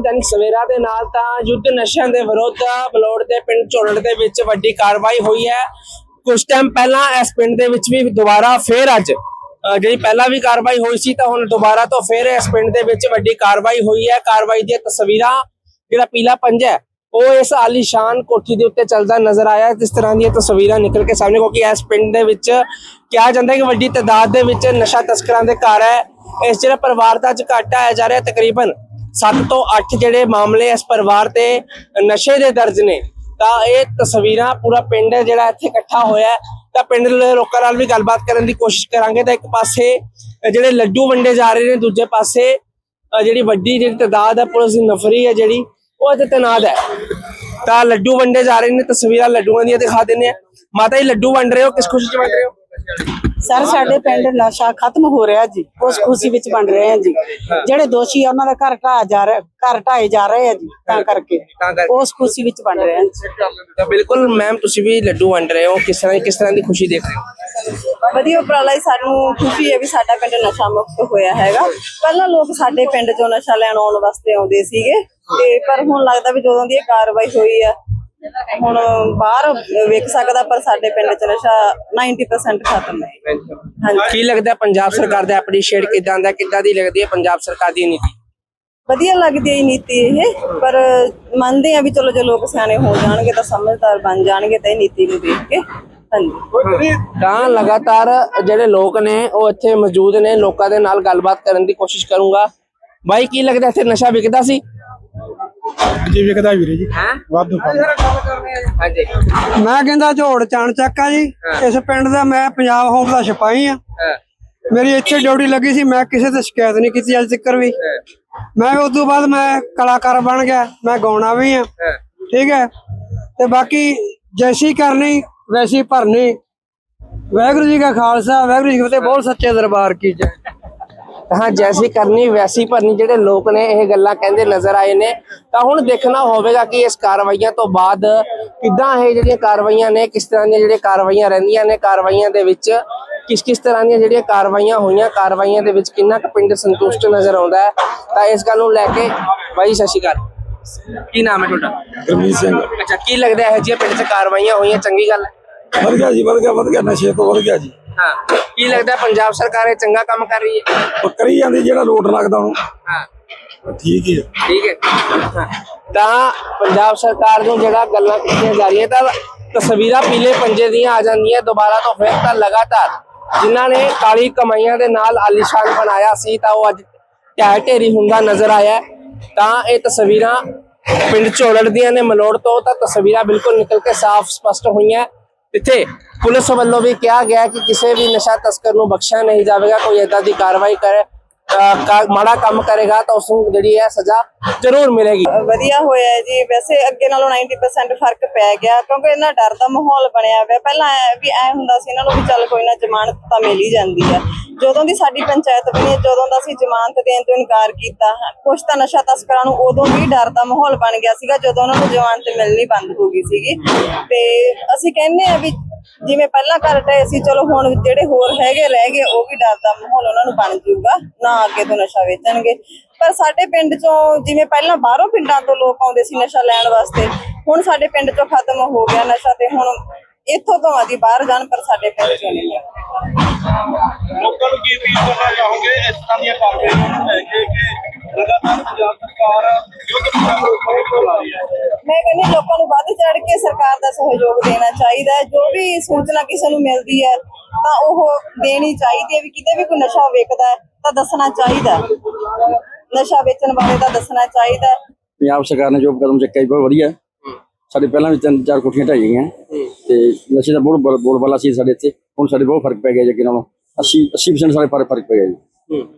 ਨਾਲ ਜੁੜੇ ਦੈਨਿਕ ਸਵੇਰਾ ਦੇ ਨਾਲ ਤਾਂ ਯੁੱਧ ਨਸ਼ਿਆਂ ਦੇ ਵਿਰੁੱਧ ਬਲੌੜ ਦੇ ਪਿੰਡ ਝੋਲੜ ਦੇ ਵਿੱਚ ਵੱਡੀ ਕਾਰਵਾਈ ਹੋਈ ਹੈ। ਕੁਝ ਟਾਈਮ ਪਹਿਲਾਂ ਇਸ ਪਿੰਡ ਦੇ ਵਿੱਚ ਵੀ ਦੁਬਾਰਾ ਫੇਰ ਅੱਜ ਜਿਹੜੀ ਪਹਿਲਾਂ ਵੀ ਕਾਰਵਾਈ ਹੋਈ ਸੀ ਤਾਂ ਹੁਣ ਦੁਬਾਰਾ ਤੋਂ ਫੇਰ ਇਸ ਪਿੰਡ ਦੇ ਵਿੱਚ ਵੱਡੀ ਕਾਰਵਾਈ ਹੋਈ ਹੈ। ਕਾਰਵਾਈ ਦੀਆਂ ਤਸਵੀਰਾਂ, ਜਿਹੜਾ ਪੀਲਾ ਪੰਜਾ ਹੈ, ਉਹ ਇਸ ਆਲੀਸ਼ਾਨ ਕੋਠੀ ਦੇ ਉੱਤੇ ਚੱਲਦਾ ਨਜ਼ਰ ਆਇਆ ਹੈ। ਕਿਸ ਤਰ੍ਹਾਂ ਦੀਆਂ ਤਸਵੀਰਾਂ ਨਿਕਲ ਕੇ ਸਾਹਮਣੇ, ਕਿਉਂਕਿ ਇਸ ਪਿੰਡ ਦੇ ਵਿੱਚ ਕਿਹਾ ਜਾਂਦਾ ਹੈ ਕਿ ਵੱਡੀ ਤਾਦਾਦ ਦੇ ਵਿੱਚ ਨਸ਼ਾ ਤਸਕਰਾਂ ਦੇ ਘਰ ਹੈ। ਇਸ ਜਿਹੜਾ ਪਰਿਵਾਰ ਦਾ ਅੱਜ ਘਾਟਾ ਆਇਆ ਜਾ ਰਿਹਾ ਤਕਰੀਬਨ 7 ਤੋਂ 8 ਜਿਹੜੇ ਮਾਮਲੇ ਇਸ ਪਰਿਵਾਰ ਤੇ ਨਸ਼ੇ ਦੇ ਦਰਜ ਨੇ, ਤਾਂ ਇਹ ਤਸਵੀਰਾਂ ਪੂਰਾ ਪਿੰਡ ਜਿਹੜਾ ਇੱਥੇ ਇਕੱਠਾ ਹੋਇਆ ਤਾਂ ਪਿੰਡ ਦੇ ਲੋਕਾਂ ਨਾਲ ਵੀ ਗੱਲਬਾਤ ਕਰਨ ਦੀ ਕੋਸ਼ਿਸ਼ ਕਰਾਂਗੇ। ਤਾਂ ਇੱਕ ਪਾਸੇ ਜਿਹੜੇ ਲੱਡੂ ਵੰਡੇ ਜਾ ਰਹੇ ਨੇ, ਦੂਜੇ ਪਾਸੇ ਜਿਹੜੀ ਵੱਡੀ ਜਿਹੜੀ ਤਾਦਾਦ ਹੈ, ਪੁਲਿਸ ਦੀ ਨਫਰੀ ਹੈ ਜਿਹੜੀ, ਉਹ ਇੱਥੇ ਤੈਨਾਤ ਹੈ। ਤਾਂ ਲੱਡੂ ਵੰਡੇ ਜਾ ਰਹੇ ਨੇ, ਤਸਵੀਰਾਂ ਲੱਡੂਆਂ ਦੀਆਂ ਦਿਖਾ ਦਿੰਦੇ ਆ ਮਾਤਾ ਜੀ, ਲੱਡੂ ਵੰਡ ਰਹੇ ਹੋ? ਕਿਸ ਖੁਸ਼ੀ ਚ ਵੰਡ ਰਹੇ ਹੋ? ਸਰ ਸਾਡੇ ਪਿੰਡ ਨਸ਼ਾ ਖਤਮ ਹੋ ਰਿਹਾ ਜੀ। ਉਸ ਖੁਸ਼ੀ ਵਿੱਚ ਬਣ ਰਹੇ ਆ ਜੀ। ਜਿਹੜੇ ਦੋਸ਼ੀ ਆ ਉਹਨਾਂ ਦਾ ਘਰ ਢਾਇਆ ਜਾ ਰਿਹਾ ਘਰ ਢਾਏ ਜਾ ਰਹੇ ਆ ਜੀ ਤਾਂ ਕਰਕੇ। ਉਸ ਖੁਸ਼ੀ ਵਿੱਚ ਬਣ ਰਹੇ ਆ ਤਾਂ ਬਿਲਕੁਲ ਮੈਮ ਤੁਸੀਂ ਵੀ ਲੱਡੂ ਵੰਡ ਰਹੇ ਹੋ। ਕਿਸ ਤਰ੍ਹਾਂ ਕਿਸ ਤਰ੍ਹਾਂ ਦੀ ਖੁਸ਼ੀ ਦੇਖ ਰਹੇ ਹੋ? ਵਧੀਆ ਉਪਰਾਲਾ ਹੀ ਸਾਨੂੰ ਖੁਸ਼ੀ ਹੈ ਵੀ ਸਾਡਾ ਪਿੰਡ ਨਸ਼ਾ ਮੁਕਤ ਹੋਇਆ ਹੈਗਾ। ਪਹਿਲਾਂ ਲੋਕ ਸਾਡੇ ਪਿੰਡ ਚੋਂ ਨਸ਼ਾ ਲੈਣ ਆਉਣ ਵਾਸਤੇ ਆਉਂਦੇ ਸੀਗੇ। ਤੇ ਪਰ ਹੁਣ ਲੱਗਦਾ ਵੀ ਜਦੋਂ ਦੀ ਇਹ ਕਾਰਵਾਈ ਹੋਈ ਆ ਹੁਣ ਬਾਹਰ ਵੇਖ ਸਕਦਾ ਪਰ ਸਾਡੇ ਪਿੰਡ ਚ ਨਸ਼ਾ 90% ਖਤਮ ਹੈ। ਹਾਂਜੀ। ਕੀ ਲੱਗਦਾ ਪੰਜਾਬ ਸਰਕਾਰ ਦਾ ਐਪਰੀਸ਼ੀਏਟ ਕਿਦਾਂ ਦਾ ਕਿੱਦਾਂ ਦੀ ਲੱਗਦੀ ਹੈ ਪੰਜਾਬ ਸਰਕਾਰ ਦੀ ਨੀਤੀ? ਵਧੀਆ ਲੱਗਦੀ ਹੈ ਨੀਤੀ ਇਹ ਪਰ ਮੰਨਦੇ ਆ ਵੀ ਚਲੋ ਜੇ ਲੋਕ ਸਿਆਣੇ ਹੋ ਜਾਣਗੇ ਤਾਂ ਸਮਝਦਾਰ ਬਣ ਜਾਣਗੇ ਤਾਂ ਇਹ ਨੀਤੀ ਨੂੰ ਦੇਖ ਕੇ। ਹਾਂਜੀ। ਤਾਂ ਲਗਾਤਾਰ ਜਿਹੜੇ ਲੋਕ ਨੇ ਉਹ ਇੱਥੇ ਮੌਜੂਦ ਨੇ ਲੋਕਾਂ ਦੇ ਨਾਲ ਗੱਲਬਾਤ ਕਰਨ ਦੀ ਕੋਸ਼ਿਸ਼ ਕਰੂੰਗਾ। ਬਾਈ ਕੀ ਲੱਗਦਾ ਇੱਥੇ ਨਸ਼ਾ ਵਿਕਦਾ ਸੀ? ਜੀ ਵਿਕਦਾ ਵੀਰੇ ਜੀ। ਹੈ? ਵਾਧੂ ਹਾਂਜੀ। ਮੈਂ ਕਹਿੰਦਾ ਝੋੜ ਚਾਣ ਚੱਕਾ ਜੀ। ਇਸ ਪਿੰਡ ਦਾ ਮੈਂ ਪੰਜਾਬ ਹੋਮ ਦਾ ਸਿਪਾਹੀ ਆ। ਹਾਂ, ਮੇਰੀ ਇੱਥੇ ਡਿਊਟੀ ਲੱਗੀ ਸੀ ਮੈਂ ਕਿਸੇ ਤੇ ਸ਼ਿਕਾਇਤ ਨਹੀਂ ਕੀਤੀ ਅੱਜ ਤੱਕ ਵੀ। ਮੈਂ ਉਸ ਤੋਂ ਬਾਅਦ ਮੈਂ ਕਲਾਕਾਰ ਬਣ ਗਿਆ ਮੈਂ ਗਾਉਣਾ ਵੀ ਆ। ਹਾਂ। ਠੀਕ ਹੈ। ਤੇ ਬਾਕੀ ਜੈਸੀ ਕਰਨੀ ਵੈਸੀ ਭਰਨੀ। ਵਾਹਿਗੁਰੂ ਜੀ ਕਾ ਖਾਲਸਾ ਵਾਹਿਗੁਰੂ ਜੀ ਕੀ ਫਤਿਹ। ਬਹੁਤ ਸੱਚੇ ਦਰਬਾਰ ਕੀ ਜੈ। ਹਾਂ ਜੈਸੀ ਕਰਨੀ ਵੈਸੀ ਭਰਨੀ ਜਿਹੜੇ ਲੋਕ ਨੇ ਇਹ ਗੱਲਾਂ ਕਹਿੰਦੇ ਨਜ਼ਰ ਆਏ ਨੇ। ਤਾਂ ਹੁਣ ਦੇਖਣਾ ਹੋਵੇਗਾ ਕਿ ਇਸ ਕਾਰਵਾਈਆਂ ਤੋਂ ਬਾਅਦ ਕਿੱਦਾਂ ਇਹ ਜਿਹੜੀਆਂ ਕਾਰਵਾਈਆਂ ਨੇ ਕਿਸ ਤਰ੍ਹਾਂ ਦੀਆਂ ਜਿਹੜੀਆਂ ਕਾਰਵਾਈਆਂ ਰਹਿੰਦੀਆਂ ਨੇ ਕਾਰਵਾਈਆਂ ਦੇ ਵਿੱਚ ਕਿਸ ਕਿਸ ਤਰ੍ਹਾਂ ਦੀਆਂ ਜਿਹੜੀਆਂ ਕਾਰਵਾਈਆਂ ਹੋਈਆਂ ਕਾਰਵਾਈਆਂ ਦੇ ਵਿੱਚ ਕਿੰਨਾ ਕੁ ਪਿੰਡ ਸੰਤੁਸ਼ਟ ਨਜ਼ਰ ਆਉਂਦਾ ਹੈ ਤਾਂ ਇਸ ਗੱਲ ਨੂੰ ਲੈ ਕੇ ਬਾਈ ਸਤਿ ਸ਼੍ਰੀ ਅਕਾਲ। ਕੀ ਨਾਮ ਹੈ ਤੁਹਾਡਾ? ਗੁਰਮੀਤ ਸਿੰਘ। ਅੱਛਾ ਕੀ ਲੱਗਦਾ ਹੈ ਜੀ ਪਿੰਡ 'ਚ ਕਾਰਵਾਈਆਂ ਹੋਈਆਂ? ਚੰਗੀ ਗੱਲ ਹੈ। ਵਧ ਗਿਆ ਜੀ ਵਧ ਗਿਆ ਵਧ ਗਿਆ ਨਸ਼ੇ ਤੋਂ ਵਧ ਗਿਆ ਜੀ। ਹਾਂ। ਕੀ ਲੱਗਦਾ ਪੰਜਾਬ ਸਰਕਾਰ ਇਹ ਚੰਗਾ ਕੰਮ ਕਰ ਰਹੀ ਹੈ? ਉਹ ਕਰੀ ਜਾਂਦੀ ਜਿਹੜਾ ਲੋਟ ਲੱਗਦਾ ਉਹਨੂੰ। ਹਾਂ। ਠੀਕ ਹੀ ਠੀਕ ਹੈ। ਤਾਂ ਪੰਜਾਬ ਸਰਕਾਰ ਨੂੰ ਜਿਹੜਾ ਗੱਲਾਂ ਕੀਤੀਆਂ ਜਾ ਰਹੀਆਂ ਤਾਂ ਤਸਵੀਰਾਂ ਪੀਲੇ ਪੰਜੇ ਦੀਆਂ ਆ ਜਾਂਦੀਆਂ ਦੁਬਾਰਾ ਤੋਂ ਫਿਰ ਤਾਂ ਲਗਾਤਾਰ ਜਿਨ੍ਹਾਂ ਨੇ ਕਾਲੀ ਕਮਾਈਆਂ ਦੇ ਨਾਲ ਆਲੀਸ਼ਾਨ ਬਣਾਇਆ ਸੀ ਤਾਂ ਉਹ ਅੱਜ ਢਹਿ ਢੇਰੀ ਹੁੰਦਾ ਨਜ਼ਰ ਆਇਆ। ਤਾਂ ਇਹ ਤਸਵੀਰਾਂ ਪਿੰਡ ਝੋਲੜ ਦੀਆਂ ਨੇ ਮਲੋੜ ਤੋਂ ਤਾਂ ਤਸਵੀਰਾਂ ਬਿਲਕੁਲ ਨਿਕਲ ਕੇ ਸਾਫ਼ ਸਪਸ਼ਟ ਹੋਈਆਂ। ਇੱਥੇ ਪੁਲਿਸ ਵੱਲੋਂ ਵੀ ਕਿਹਾ ਗਿਆ ਕਿ ਕਿਸੇ ਵੀ ਨਸ਼ਾ ਤਸਕਰ ਨੂੰ ਬਖਸ਼ਿਆ ਨਹੀਂ ਜਾਵੇਗਾ, ਕੋਈ ਏਦਾਂ ਦੀ ਕਾਰਵਾਈ ਕਰੇ ਮਾੜਾ ਕੰਮ ਕਰੇਗਾ ਤਾਂ ਉਸ ਨੂੰ ਜਿਹੜੀ ਹੈ ਸਜ਼ਾ ਜ਼ਰੂਰ ਮਿਲੇਗੀ। ਵਧੀਆ ਹੋਇਆ ਜੀ। ਵੈਸੇ ਅੱਗੇ ਨਾਲੋਂ 90% ਫ਼ਰਕ ਪੈ ਗਿਆ ਕਿਉਂਕਿ ਇਹਨਾਂ ਡਰ ਦਾ ਮਾਹੌਲ ਬਣਿਆ ਹੋਇਆ। ਪਹਿਲਾਂ ਵੀ ਐ ਹੁੰਦਾ ਸੀ ਇਹਨਾਂ ਨੂੰ ਵੀ ਚੱਲ ਕੋਈ ਨਾ ਜ਼ਮਾਨਤ ਤਾਂ ਮਿਲ ਹੀ ਜਾਂਦੀ ਹੈ। ਜਦੋਂ ਦੀ ਸਾਡੀ ਪੰਚਾਇਤ ਬਣੀ, ਜਦੋਂ ਦਾ ਅਸੀਂ ਜ਼ਮਾਨਤ ਦੇਣ ਤੋਂ ਇਨਕਾਰ ਕੀਤਾ ਕੁਝ ਤਾਂ ਨਸ਼ਾ ਤਸਕਰਾਂ ਨੂੰ ਉਦੋਂ ਵੀ ਡਰ ਦਾ ਮਾਹੌਲ ਬਣ ਗਿਆ ਸੀਗਾ ਜਦੋਂ ਉਹਨਾਂ ਨੂੰ ਜ਼ਮਾਨਤ ਮਿਲਣੀ ਬੰਦ ਹੋ ਗਈ ਸੀਗੀ। ਤੇ ਅਸੀਂ ਕਹਿੰਦੇ ਆ ਵੀ ਜਿਵੇਂ ਪਹਿਲਾਂ ਕਰ ਟਏ ਸੀ, ਚਲੋ ਹੁਣ ਜਿਹੜੇ ਹੋਰ ਹੈਗੇ ਰਹਿ ਗਏ, ਉਹ ਵੀ ਡਰ ਦਾ ਮਾਹੌਲ ਉਹਨਾਂ ਨੂੰ ਬਣ ਜਾਊਗਾ, ਨਾ ਅੱਗੇ ਤੋਂ ਨਸ਼ਾ ਵੇਚਣਗੇ। ਪਰ ਸਾਡੇ ਪਿੰਡ ਚੋਂ ਜਿਵੇਂ ਪਹਿਲਾਂ ਬਾਹਰੋਂ ਪਿੰਡਾਂ ਤੋਂ ਲੋਕ ਆਉਂਦੇ ਸੀ ਨਸ਼ਾ ਲੈਣ ਵਾਸਤੇ, ਹੁਣ ਸਾਡੇ ਪਿੰਡ ਚੋਂ ਖਤਮ ਹੋ ਗਿਆ ਨਸ਼ਾ ਤੇ ਹੁਣ ਇੱਥੋਂ ਤੋਂ ਆਦੀ ਬਾਹਰ ਜਾਣ, ਪਰ ਸਾਡੇ ਪਿੰਡ ਚੋਂ ਨਹੀਂ ਹੈ ਲੋਕਾਂ ਨੂੰ ਕੀ ਅਪੀਲ ਕਰਨਾ ਚਾਹੋਗੇ? ਇਸ ਤਰ੍ਹਾਂ ਦੀਆਂ ਕਾਰਵਾਈਆਂ ਨੂੰ ਲੈ ਕੇ ਕਿ ਲਗਾਤਾਰ ਪੰਜਾਬ ਸਰਕਾਰ ਯੁੱਧ ਰਹੀ ਹੈ ਮੈਂ ਕਹਿੰਦੀ ਲੋਕਾਂ ਨੂੰ ਵੱਧ ਚੜ ਕੇ ਸਰਕਾਰ ਦਾ ਸਹਿਯੋਗ ਦੇਣਾ ਚਾਹੀਦਾ ਹੈ। ਜੋ ਵੀ ਸੂਚਨਾ ਕਿਸੇ ਨੂੰ ਮਿਲਦੀ ਹੈ ਤਾਂ ਉਹ ਦੇਣੀ ਚਾਹੀਦੀ ਹੈ ਵੀ ਕਿਤੇ ਵੀ ਕੋਈ ਨਸ਼ਾ ਵੇਚਦਾ ਹੈ ਤਾਂ ਦੱਸਣਾ ਚਾਹੀਦਾ ਹੈ। ਨਸ਼ਾ ਵੇਚਣ ਬਾਰੇ ਤਾਂ ਦੱਸਣਾ ਚਾਹੀਦਾ ਹੈ। ਪੰਜਾਬ ਸਰਕਾਰ ਨੇ ਜੋ ਕਦਮ ਚੱਕਿਆ ਜੀ ਬਹੁਤ ਵਧੀਆ ਹੈ। ਸਾਡੇ ਪਹਿਲਾਂ ਵੀ ਤਿੰਨ ਚਾਰ ਕੋਠੀਆਂ ਢਾਈ ਗਈਆਂ। ਤੇ ਨਸ਼ੇ ਦਾ ਬਹੁਤ ਬੋਲ ਬੋਲਬਾਲਾ ਸੀ ਸਾਡੇ ਇੱਥੇ। ਹੁਣ ਸਾਡੇ ਬਹੁਤ ਫ਼ਰਕ ਪੈ ਗਿਆ ਜੀ ਅੱਗੇ ਨਾਲੋਂ। 80 80% ਸਾਡੇ ਪਰ ਫ਼ਰਕ ਪੈ ਗਿਆ ਜੀ।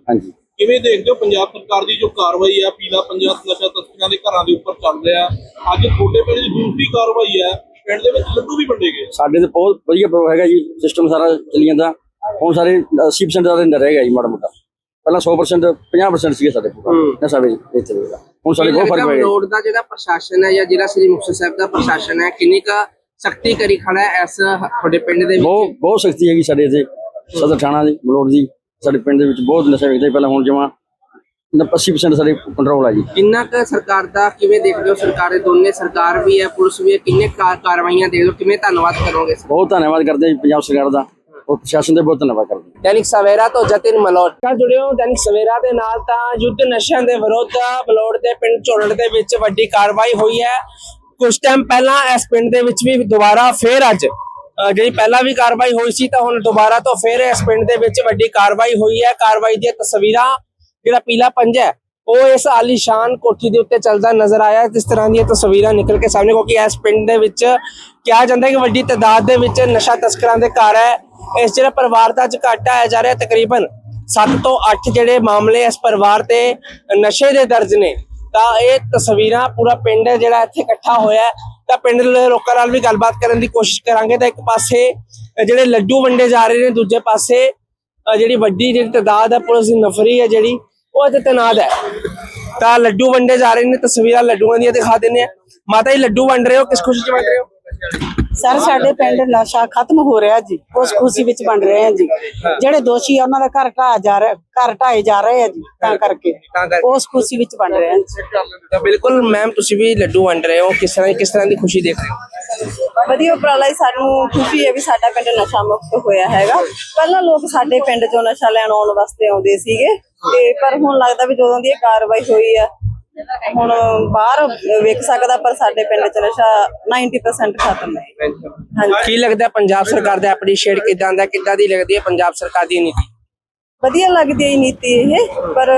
ਹਾਂਜੀ। ਕਿਵੇਂ ਦੇਖਦੇ ਹੋ ਪੰਜਾਬ ਸਰਕਾਰ ਦੀ ਜੋ ਕਾਰਵਾਈ ਹੈ ਪੀਲਾ ਪੰਜਾਬ ਨਸ਼ਾ ਤਸਕਰਾਂ ਦੇ ਘਰਾਂ ਦੇ ਉੱਪਰ ਚੱਲ ਰਿਹਾ। ਅੱਜ ਤੁਹਾਡੇ ਪਿੰਡ ਦੀ ਦੂਸਰੀ ਕਾਰਵਾਈ ਹੈ ਪਿੰਡ ਦੇ ਵਿੱਚ ਲੱਡੂ ਵੀ ਵੰਡੇ ਗਏ। ਸਾਡੇ ਤੇ ਬਹੁਤ ਵਧੀਆ ਪ੍ਰੋ ਹੈਗਾ ਜੀ ਸਿਸਟਮ ਸਾਰਾ ਚੱਲੀ ਜਾਂਦਾ। ਹੁਣ ਸਾਰੇ 80% ਦਾ ਅੰਦਰ ਰਹਿ ਗਿਆ ਜੀ ਮਾੜਾ ਮੋਟਾ ਪਹਿਲਾਂ 100% 50% ਸੀਗੇ ਸਾਡੇ ਕੋਲ। ਨਸ਼ਾ ਵੇਚ ਇੱਥੇ ਵੇਚਦਾ ਹੁਣ ਸਾਡੇ ਬਹੁਤ ਫ਼ਰਕ ਪੈ ਗਿਆ। ਰੋਡ ਦਾ ਜਿਹੜਾ ਪ੍ਰਸ਼ਾਸਨ ਹੈ ਜਾਂ ਜਿਹੜਾ ਸ੍ਰੀ ਮੁਕਤਸਰ ਸਾਹਿਬ ਦਾ ਪ੍ਰਸ਼ਾਸਨ ਹੈ ਕਿੰਨੀ ਕੁ ਸਖਤੀ ਕਰੀ ਖੜਾ ਹੈ ਇਸ ਤੁਹਾਡੇ ਪਿੰਡ ਦੇ ਵਿੱਚ? ਬਹੁਤ ਬਹੁਤ ਸਖਤੀ ਹੈਗੀ ਸਾਡੇ ਇੱਥੇ ਸਦਰ ਥਾਣਾ ਦੀ ਮਲੋੜ ਦੀ। ਸਾਡੇ ਪਿੰਡ ਦੇ ਵਿੱਚ ਬਹੁਤ ਨਸ਼ਾ ਵੇਚਦਾ ਸੀ। ਪਹਿਲਾਂ ਹੁਣ ਜਮਾ 80% ਸਾਡੇ ਕੰਟਰੋਲ ਆ ਜੀ। ਕਿੰਨਾ ਕੁ ਸਰਕਾਰ ਦਾ ਕਿਵੇਂ ਦੇਖਦੇ ਹੋ? ਸਰਕਾਰ ਦੇ ਦੋਨੇ ਸਰਕਾਰ ਵੀ ਹੈ ਪੁਲਿਸ ਵੀ ਹੈ ਕਿੰਨੇ ਕਾ- ਕਾਰਵਾਈਆਂ ਦੇਖਦੇ ਹੋ? ਕਿਵੇਂ ਧੰਨਵਾਦ ਕਰੋਗੇ? ਬਹੁਤ ਧੰਨਵਾਦ ਕਰਦੇ ਹਾਂ ਜੀ ਪੰਜਾਬ ਸਰਕਾਰ ਦਾ। ਔਰ ਪ੍ਰਸ਼ਾਸਨ ਦਾ ਬਹੁਤ ਧੰਨਵਾਦ ਕਰਦੇ ਹਾਂ। ਦੈਨਿਕ ਸਵੇਰਾ ਤੋਂ ਜਤਿਨ ਮਲੋਟ। ਨਾਲ ਜੁੜੇ ਹੋ ਦੈਨਿਕ ਸਵੇਰਾ ਦੇ ਨਾਲ ਤਾਂ ਯੁੱਧ ਨਸ਼ਿਆਂ ਦੇ ਵਿਰੁੱਧ ਬਲੋੜ ਦੇ ਪਿੰਡ ਝੋਲੜ ਦੇ ਵਿੱਚ ਵੱਡੀ ਕਾਰਵਾਈ ਹੋਈ ਹੈ। ਕੁਝ ਟਾਈਮ ਪਹਿਲਾਂ ਇਸ ਪਿੰਡ ਦੇ ਵਿੱਚ ਵੀ ਦੁਬਾਰਾ ਫੇਰ ਅੱਜ ਜਿਹੜੀ ਪਹਿਲਾਂ ਵੀ ਕਾਰਵਾਈ ਹੋਈ ਸੀ ਤਾਂ ਹੁਣ ਦੁਬਾਰਾ ਤੋਂ ਫੇਰ ਇਸ ਪਿੰਡ ਦੇ ਵਿੱਚ ਵੱਡੀ ਕਾਰਵਾਈ ਹੋਈ ਹੈ। ਕਾਰਵਾਈ ਦੀਆਂ ਤਸਵੀਰਾਂ, ਜਿਹੜਾ ਪੀਲਾ ਪੰਜਾ ਉਹ ਇਸ ਆਲੀਸ਼ਾਨ ਕੋਠੀ ਦੇ ਉੱਤੇ ਚੱਲਦਾ ਨਜ਼ਰ ਆਇਆ ਜਿਸ ਤਰ੍ਹਾਂ ਦੀਆਂ ਤਸਵੀਰਾਂ ਨਿਕਲ ਕੇ ਸਾਹਮਣੇ, ਕਿਉਂਕਿ ਇਸ ਪਿੰਡ ਦੇ ਵਿੱਚ ਕਿਹਾ ਜਾਂਦਾ ਕਿ ਵੱਡੀ ਤਾਦਾਦ ਦੇ ਵਿੱਚ ਨਸ਼ਾ ਤਸਕਰਾਂ ਦੇ ਘਰ ਹੈ। ਇਸ ਜਿਹੜਾ ਪਰਿਵਾਰ ਦਾ ਅੱਜ ਘਾਟਾ ਆਇਆ ਜਾ ਰਿਹਾ ਤਕਰੀਬਨ 7 ਤੋਂ 8 ਜਿਹੜੇ ਮਾਮਲੇ ਇਸ ਪਰਿਵਾਰ ਤੇ ਨਸ਼ੇ ਦੇ ਦਰਜ ਨੇ। ਤਾਂ ਇਹ ਤਸਵੀਰਾਂ ਪੂਰਾ ਪਿੰਡ ਜਿਹੜਾ ਇੱਥੇ ਇਕੱਠਾ ਹੋਇਆ ਤਾਂ ਪਿੰਡ ਦੇ ਲੋਕਾਂ ਨਾਲ ਵੀ ਗੱਲਬਾਤ ਕਰਨ ਦੀ ਕੋਸ਼ਿਸ਼ ਕਰਾਂਗੇ ਤਾਂ ਇੱਕ ਪਾਸੇ ਜਿਹੜੇ ਲੱਡੂ ਵੰਡੇ ਜਾ ਰਹੇ ਨੇ, ਦੂਜੇ ਪਾਸੇ ਜਿਹੜੀ ਵੱਡੀ ਜਿਹੜੀ ਤਾਦਾਦ ਹੈ, ਪੁਲਿਸ ਦੀ ਨਫਰੀ ਹੈ ਜਿਹੜੀ, ਉਹ ਇੱਥੇ ਤੈਨਾਤ ਹੈ। ਤਾਂ ਲੱਡੂ ਵੰਡੇ ਜਾ ਰਹੇ ਨੇ, ਤਸਵੀਰਾਂ ਲੱਡੂਆਂ ਦੀਆਂ ਦਿਖਾ ਦਿੰਦੇ ਆ ਮਾਤਾ ਜੀ, ਲੱਡੂ ਵੰਡ ਰਹੇ ਹੋ? ਕਿਸ ਖੁਸ਼ੀ ਚ ਵੰਡ ਰਹੇ ਹੋ? ਸਰ ਸਾਡੇ ਪਿੰਡ ਨਸ਼ਾ ਖਤਮ ਹੋ ਰਿਹਾ ਜੀ। ਉਸ ਖੁਸ਼ੀ ਵਿੱਚ ਬਣ ਰਹੇ ਆ ਜੀ। ਜਿਹੜੇ ਦੋਸ਼ੀ ਆ ਉਹਨਾਂ ਦਾ ਘਰ ਢਾਇਆ ਜਾ ਰਿਹਾ ਘਰ ਢਾਏ ਜਾ ਰਹੇ ਆ ਜੀ ਤਾਂ ਕਰਕੇ। ਉਸ ਖੁਸ਼ੀ ਵਿੱਚ ਬਣ ਰਹੇ ਆ ਤਾਂ ਬਿਲਕੁਲ ਮੈਮ ਤੁਸੀਂ ਵੀ ਲੱਡੂ ਵੰਡ ਰਹੇ ਹੋ। ਕਿਸ ਤਰ੍ਹਾਂ ਕਿਸ ਤਰ੍ਹਾਂ ਦੀ ਖੁਸ਼ੀ ਦੇਖ ਰਹੇ ਹੋ? ਵਧੀਆ ਉਪਰਾਲਾ ਹੀ ਸਾਨੂੰ ਖੁਸ਼ੀ ਹੈ ਵੀ ਸਾਡਾ ਪਿੰਡ ਨਸ਼ਾ ਮੁਕਤ ਹੋਇਆ ਹੈਗਾ। ਪਹਿਲਾਂ ਲੋਕ ਸਾਡੇ ਪਿੰਡ ਚੋਂ ਨਸ਼ਾ ਲੈਣ ਆਉਣ ਵਾਸਤੇ ਆਉਂਦੇ ਸੀਗੇ। ਤੇ ਪਰ ਹੁਣ ਲੱਗਦਾ ਵੀ ਜਦੋਂ ਦੀ ਇਹ ਕਾਰਵਾਈ ਹੋਈ ਆ ਹੁਣ ਬਾਹਰ ਵੇਖ ਸਕਦਾ ਪਰ ਸਾਡੇ ਪਿੰਡ ਚ ਨਸ਼ਾ 90% ਖਤਮ ਹੈ। ਕੀ ਲੱਗਦਾ ਪੰਜਾਬ ਸਰਕਾਰ ਦਾ ਐਪਰੀਸ਼ੀਏਟ ਕਿਦਾਂ ਦਾ ਕਿੱਦਾਂ ਦੀ ਲੱਗਦੀ ਹੈ ਪੰਜਾਬ ਸਰਕਾਰ ਦੀ ਨੀਤੀ? ਵਧੀਆ ਲੱਗਦੀ ਹੈ ਨੀਤੀ ਇਹ ਪਰ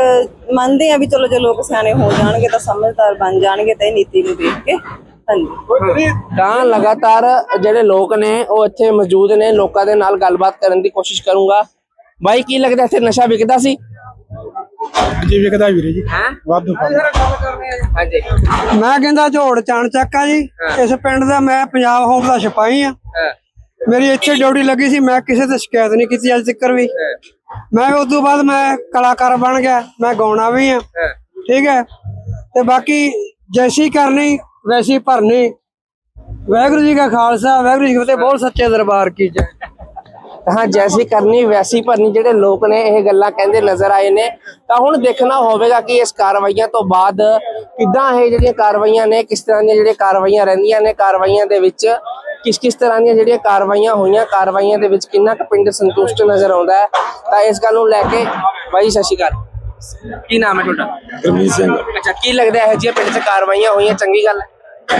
ਮੰਨਦੇ ਆ ਵੀ ਚਲੋ ਜੇ ਲੋਕ ਸਿਆਣੇ ਹੋ ਜਾਣਗੇ ਤਾਂ ਸਮਝਦਾਰ ਬਣ ਜਾਣਗੇ ਤਾਂ ਇਹ ਨੀਤੀ ਨੂੰ ਦੇਖ ਕੇ। ਹਾਂਜੀ। ਤਾਂ ਲਗਾਤਾਰ ਜਿਹੜੇ ਲੋਕ ਨੇ ਉਹ ਇੱਥੇ ਮੌਜੂਦ ਨੇ ਲੋਕਾਂ ਦੇ ਨਾਲ ਗੱਲਬਾਤ ਕਰਨ ਦੀ ਕੋਸ਼ਿਸ਼ ਕਰੂੰਗਾ। ਬਾਈ ਕੀ ਲੱਗਦਾ ਇੱਥੇ ਨਸ਼ਾ ਵਿਕਦਾ ਸੀ? ਜੀ ਵਿਕਦਾ ਵੀਰੇ ਜੀ। ਹੈ? ਵਾਧੂ ਹਾਂਜੀ। ਮੈਂ ਕਹਿੰਦਾ ਝੋੜ ਚਾਣ ਚੱਕ ਜੀ। ਇਸ ਪਿੰਡ ਦਾ ਮੈਂ ਪੰਜਾਬ ਹੋਮ ਦਾ ਸਿਪਾਹੀ ਆ। ਮੇਰੀ ਇੱਥੇ ਡਿਊਟੀ ਲੱਗੀ ਸੀ ਮੈਂ ਕਿਸੇ ਤੇ ਸ਼ਿਕਾਇਤ ਨਹੀਂ ਕੀਤੀ ਅੱਜ ਤੱਕ ਵੀ। ਮੈਂ ਉਸ ਤੋਂ ਬਾਅਦ ਮੈਂ ਕਲਾਕਾਰ ਬਣ ਗਿਆ ਮੈਂ ਗਾਉਣਾ ਵੀ ਆ। ਠੀਕ ਹੈ। ਤੇ ਬਾਕੀ ਜੈਸੀ ਕਰਨੀ ਵੈਸੀ ਭਰਨੀ। ਵਾਹਿਗੁਰੂ ਜੀ ਕਾ ਖਾਲਸਾ ਵਾਹਿਗੁਰੂ ਜੀ ਕੀ ਫਤਿਹ। ਬਹੁਤ ਸੱਚੇ ਦਰਬਾਰ ਕੀ ਜੈ। ਹਾਂ ਜੈਸੀ ਕਰਨੀ ਵੈਸੀ ਭਰਨੀ ਜਿਹੜੇ ਲੋਕ ਨੇ ਇਹ ਗੱਲਾਂ ਕਹਿੰਦੇ ਨਜ਼ਰ ਆਏ ਨੇ ਤਾਂ ਹੁਣ ਦੇਖਣਾ ਹੋਵੇਗਾ ਕਿ ਇਸ ਕਾਰਵਾਈਆਂ ਤੋਂ ਬਾਅਦ ਕਿੱਦਾਂ ਇਹ ਜਿਹੜੀਆਂ ਕਾਰਵਾਈਆਂ ਨੇ ਕਿਸ ਤਰ੍ਹਾਂ ਦੀਆਂ ਜਿਹੜੀਆਂ ਕਾਰਵਾਈਆਂ ਰਹਿੰਦੀਆਂ ਨੇ ਕਾਰਵਾਈਆਂ ਦੇ ਵਿੱਚ ਕਿਸ ਕਿਸ ਤਰ੍ਹਾਂ ਦੀਆਂ ਜਿਹੜੀਆਂ ਕਾਰਵਾਈਆਂ ਹੋਈਆਂ ਕਾਰਵਾਈਆਂ ਦੇ ਵਿੱਚ ਕਿੰਨਾ ਕੁ ਪਿੰਡ ਸੰਤੁਸ਼ਟ ਨਜ਼ਰ ਆਉਂਦਾ ਹੈ ਤਾਂ ਇਸ ਗੱਲ ਨੂੰ ਲੈ ਕੇ ਬਾਈ ਸਤਿ ਸ਼੍ਰੀ ਅਕਾਲ। ਕੀ ਨਾਮ ਹੈ ਤੁਹਾਡਾ? ਗੁਰਮੀਤ ਸਿੰਘ। ਅੱਛਾ ਕੀ ਲੱਗਦਾ ਹੈ ਜੀ ਪਿੰਡ 'ਚ ਕਾਰਵਾਈਆਂ ਹੋਈਆਂ ਚੰਗੀ ਗੱਲ ਹੈ?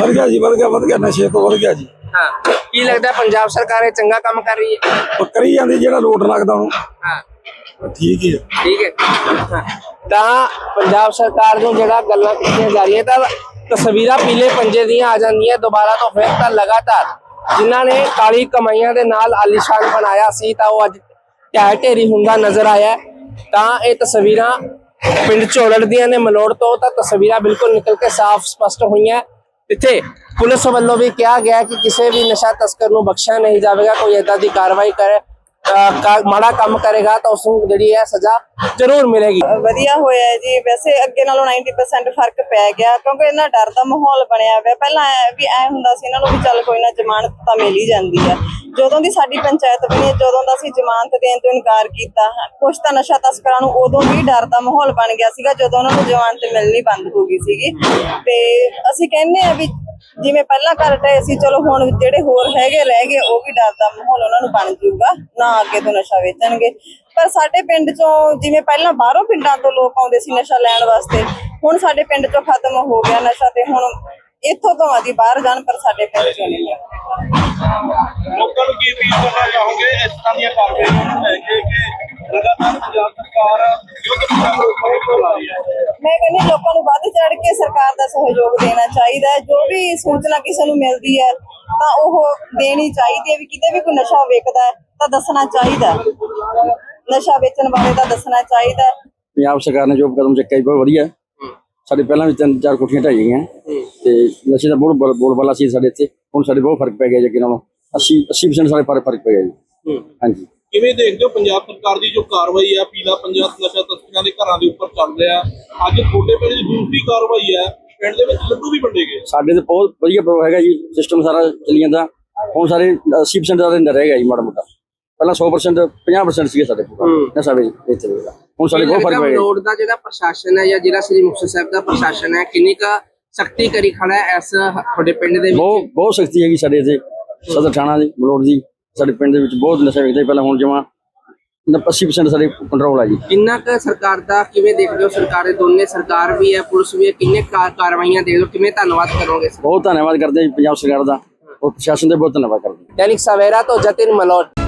ਵਧੀਆ ਜੀ ਵਧੀਆ ਵਧੀਆ ਨਸ਼ੇ ਤੋਂ ਵਧੀਆ ਜੀ। ਹਾਂ। ਕੀ ਲੱਗਦਾ ਪੰਜਾਬ ਸਰਕਾਰ ਇਹ ਚੰਗਾ ਕੰਮ ਕਰ ਰਹੀ ਹੈ? ਉਹ ਕਰੀ ਜਾਂਦੀ ਜਿਹੜਾ ਲੋਟ ਲੱਗਦਾ ਉਹਨੂੰ। ਹਾਂ। ਠੀਕ ਹੀ ਠੀਕ ਹੈ। ਤਾਂ ਪੰਜਾਬ ਸਰਕਾਰ ਨੂੰ ਜਿਹੜਾ ਗੱਲਾਂ ਕੀਤੀਆਂ ਜਾ ਰਹੀਆਂ ਤਾਂ ਤਸਵੀਰਾਂ ਪੀਲੇ ਪੰਜੇ ਦੀਆਂ ਆ ਜਾਂਦੀਆਂ ਦੁਬਾਰਾ ਤੋਂ ਫਿਰ ਤਾਂ ਲਗਾਤਾਰ। ਜਿਨ੍ਹਾਂ ਨੇ ਕਾਲੀ ਕਮਾਈਆਂ ਦੇ ਨਾਲ ਆਲੀਸ਼ਾਨ ਬਣਾਇਆ ਸੀ ਤਾਂ ਉਹ ਅੱਜ ਢਹਿ ਢੇਰੀ ਹੁੰਦਾ ਨਜ਼ਰ ਆਇਆ ਹੈ। ਤਾਂ ਇਹ ਤਸਵੀਰਾਂ ਪਿੰਡ ਝੋਲੜ ਦੀਆਂ ਨੇ ਮਲੋੜ ਤੋਂ ਤਾਂ ਤਸਵੀਰਾਂ ਬਿਲਕੁਲ ਨਿਕਲ ਕੇ ਸਾਫ਼ ਸਪਸ਼ਟ ਹੋਈਆਂ। ਇੱਥੇ ਪੁਲਿਸ ਵੱਲੋਂ ਵੀ ਕਿਹਾ ਗਿਆ ਕਿ ਕਿਸੇ ਵੀ ਨਸ਼ਾ ਤਸਕਰ ਨੂੰ ਬਖਸ਼ਿਆ ਨਹੀਂ ਜਾਵੇਗਾ, ਕੋਈ ਏਦਾਂ ਦੀ ਕਾਰਵਾਈ ਕਰੇ ਮਾੜਾ ਕੰਮ ਕਰੇਗਾ ਤਾਂ ਉਸ ਨੂੰ ਜਿਹੜੀ ਹੈ ਸਜ਼ਾ ਜ਼ਰੂਰ ਮਿਲੇਗੀ। ਵਧੀਆ ਹੋਇਆ ਜੀ। ਵੈਸੇ ਅੱਗੇ ਨਾਲੋਂ 90% ਫ਼ਰਕ ਪੈ ਗਿਆ ਕਿਉਂਕਿ ਇਹਨਾਂ ਡਰ ਦਾ ਮਾਹੌਲ ਬਣਿਆ ਹੋਇਆ। ਪਹਿਲਾਂ ਵੀ ਐ ਹੁੰਦਾ ਸੀ, ਇਹਨਾਂ ਨੂੰ ਵੀ ਚੱਲ ਕੋਈ ਨਾ, ਜ਼ਮਾਨਤ ਤਾਂ ਮਿਲ ਹੀ ਜਾਂਦੀ ਹੈ। ਜਦੋਂ ਦੀ ਸਾਡੀ ਪੰਚਾਇਤ ਬਣੀ, ਜਦੋਂ ਦਾ ਅਸੀਂ ਜ਼ਮਾਨਤ ਦੇਣ ਤੋਂ ਇਨਕਾਰ ਕੀਤਾ ਕੁਝ ਤਾਂ ਨਸ਼ਾ ਤਸਕਰਾਂ ਨੂੰ ਉਦੋਂ ਵੀ ਡਰ ਦਾ ਮਾਹੌਲ ਬਣ ਗਿਆ ਸੀਗਾ, ਜਦੋਂ ਉਹਨਾਂ ਨੂੰ ਜ਼ਮਾਨਤ ਮਿਲਣੀ ਬੰਦ ਹੋ ਗਈ ਸੀਗੀ। ਤੇ ਅਸੀਂ ਕਹਿੰਦੇ ਆ ਵੀ ਜਿਵੇਂ ਪਹਿਲਾਂ ਕਰ ਟਏ ਸੀ, ਚਲੋ ਹੁਣ ਜਿਹੜੇ ਹੋਰ ਹੈਗੇ ਰਹਿ ਗਏ, ਉਹ ਵੀ ਡਰ ਦਾ ਮਾਹੌਲ ਉਹਨਾਂ ਨੂੰ ਬਣ ਜੂਗਾ ਨਾ ਅੱਗੇ ਤੋਂ ਨਸ਼ਾ ਵੇਚਣਗੇ। ਪਰ ਸਾਡੇ ਪਿੰਡ ਚੋਂ ਜਿਵੇਂ ਪਹਿਲਾਂ ਬਾਹਰੋਂ ਪਿੰਡਾਂ ਤੋਂ ਲੋਕ ਆਉਂਦੇ ਸੀ ਨਸ਼ਾ ਲੈਣ ਵਾਸਤੇ, ਹੁਣ ਸਾਡੇ ਪਿੰਡ ਚੋਂ ਖਤਮ ਹੋ ਗਿਆ ਨਸ਼ਾ ਤੇ ਹੁਣ ਇੱਥੋਂ ਤੋਂ ਆਦੀ ਬਾਹਰ ਜਾਣ ਪਰ ਸਾਡੇ ਪਿੰਡ ਚੋਂ ਨਹੀਂ ਹੈ ਲੋਕਾਂ ਨੂੰ ਕੀ ਅਪੀਲ ਕਰਨਾ ਚਾਹੋਗੇ? ਇਸ ਤਰ੍ਹਾਂ ਦੀਆਂ ਕਾਰਵਾਈਆਂ ਨੂੰ ਲੈ ਕੇ ਕਿ ਲਗਾਤਾਰ ਪੰਜਾਬ ਸਰਕਾਰ ਯੁੱਧ ਪੰਜਾਬ ਉੱਪਰ ਚਲਾ ਰਹੀ ਹੈ। ਮੈਂ ਕਹਿੰਦੀ ਲੋਕਾਂ ਨੂੰ ਵੱਧ ਚੜ ਕੇ ਸਰਕਾਰ ਦਾ ਸਹਿਯੋਗ ਦੇਣਾ ਚਾਹੀਦਾ ਹੈ। ਜੋ ਵੀ ਸੂਚਨਾ ਕਿਸੇ ਨੂੰ ਮਿਲਦੀ ਹੈ ਤਾਂ ਉਹ ਦੇਣੀ ਚਾਹੀਦੀ ਹੈ ਵੀ ਕਿਤੇ ਵੀ ਕੋਈ ਨਸ਼ਾ ਵੇਚਦਾ ਹੈ ਤਾਂ ਦੱਸਣਾ ਚਾਹੀਦਾ। ਨਸ਼ਾ ਵੇਚਣ ਬਾਰੇ ਤਾਂ ਦੱਸਣਾ ਚਾਹੀਦਾ। ਪੰਜਾਬ ਸਰਕਾਰ ਨੇ ਜੋ ਕਦਮ ਚੱਕਿਆ ਜੀ ਬਹੁਤ ਵਧੀਆ। ਸਾਡੇ ਪਹਿਲਾਂ ਵੀ ਤਿੰਨ ਚਾਰ ਕੋਠੀਆਂ ਢਾਈ ਗਈਆਂ। ਤੇ ਨਸ਼ੇ ਦਾ ਬਹੁਤ ਬੋਲ- ਬੋਲਬਾਲਾ ਸੀ ਸਾਡੇ ਇੱਥੇ। ਹੁਣ ਸਾਡੇ ਬਹੁਤ ਫ਼ਰਕ ਪੈ ਗਿਆ ਜੀ ਅੱਗੇ ਨਾਲੋਂ। 80 80% ਸਾਡੇ ਪਰ ਫ਼ਰਕ ਪੈ ਗਿਆ ਜੀ। ਹਾਂਜੀ। ਕਿਵੇਂ ਦੇਖਦੇ ਹੋ ਪੰਜਾਬ ਸਰਕਾਰ ਦੀ ਜੋ ਕਾਰਵਾਈ ਹੈ ਪੀਲਾ ਪੰਜਾਬ ਨਸ਼ਾ ਤਸਕਰਾਂ ਦੇ ਘਰਾਂ ਦੇ ਉੱਪਰ ਚੱਲ ਰਿਹਾ। ਅੱਜ ਤੁਹਾਡੇ ਪਿੰਡ ਦੀ ਦੂਸਰੀ ਕਾਰਵਾਈ ਹੈ ਪਿੰਡ ਦੇ ਵਿੱਚ ਲੱਡੂ ਵੀ ਵੰਡੇ ਗਏ। ਸਾਡੇ ਤੇ ਬਹੁਤ ਵਧੀਆ ਪ੍ਰੋ ਹੈਗਾ ਜੀ ਸਿਸਟਮ ਸਾਰਾ ਚੱਲੀ ਜਾਂਦਾ। ਹੁਣ ਸਾਰੇ 80% ਦਾ ਰਹਿ ਗਿਆ ਜੀ ਮਾੜਾ ਮੋਟਾ ਪਹਿਲਾਂ 100% 50% ਸੀਗੇ ਸਾਡੇ ਕੋਲ। ਨਸ਼ਾ ਵੇਚ ਵੇਚ ਹੁਣ ਸਾਡੇ ਬਹੁਤ ਫ਼ਰਕ ਪੈ ਗਿਆ ਰੋਡ ਦਾ ਜਿਹੜਾ ਪ੍ਰਸ਼ਾਸਨ ਹੈ ਜਾਂ ਜਿਹੜਾ ਸ੍ਰੀ ਮੁਕਤਸਰ ਸਾਹਿਬ ਦਾ ਪ੍ਰਸ਼ਾਸਨ ਹੈ ਕਿੰਨੀ ਕੁ ਸਖਤੀ ਕਰੀ ਖੜਾ ਹੈ ਇਸ ਤੁਹਾਡੇ ਪਿੰਡ ਦੇ ਬਹੁਤ ਵਿੱਚ ਬਹੁਤ ਸਖਤੀ ਹੈਗੀ ਸਾਡੇ ਇੱਥੇ ਸਦਰ ਥਾਣਾ ਦੀ ਬਲੋੜ ਦੀ ਸਾਡੇ ਪਿੰਡ ਦੇ ਵਿੱਚ ਬਹੁਤ ਨਸ਼ਾ ਵਿਕਦਾ ਸੀ ਪਹਿਲਾਂ ਹੁਣ ਜਮਾ 80% ਸਾਡੇ ਕੰਟਰੋਲ ਆ ਜੀ ਕਿੰਨਾ ਕੁ ਸਰਕਾਰ ਦਾ ਕਿਵੇਂ ਦੇਖਦੇ ਹੋ ਸਰਕਾਰ ਦੇ ਦੋਨੇ ਸਰਕਾਰ ਵੀ ਹੈ ਪੁਲਿਸ ਵੀ ਹੈ ਕਿੰਨੇ ਕਾ- ਕਾਰਵਾਈਆਂ ਦੇ ਦੋ ਕਿਵੇਂ ਧੰਨਵਾਦ ਕਰੋਗੇ ਬਹੁਤ ਧੰਨਵਾਦ ਕਰਦੇ ਹਾਂ ਜੀ ਪੰਜਾਬ ਸਰਕਾਰ ਦਾ ਔਰ ਪ੍ਰਸ਼ਾਸਨ ਦਾ ਬਹੁਤ ਧੰਨਵਾਦ ਕਰਦੇ ਹਾਂ दैनिक सवेरा तो जतिन मलोट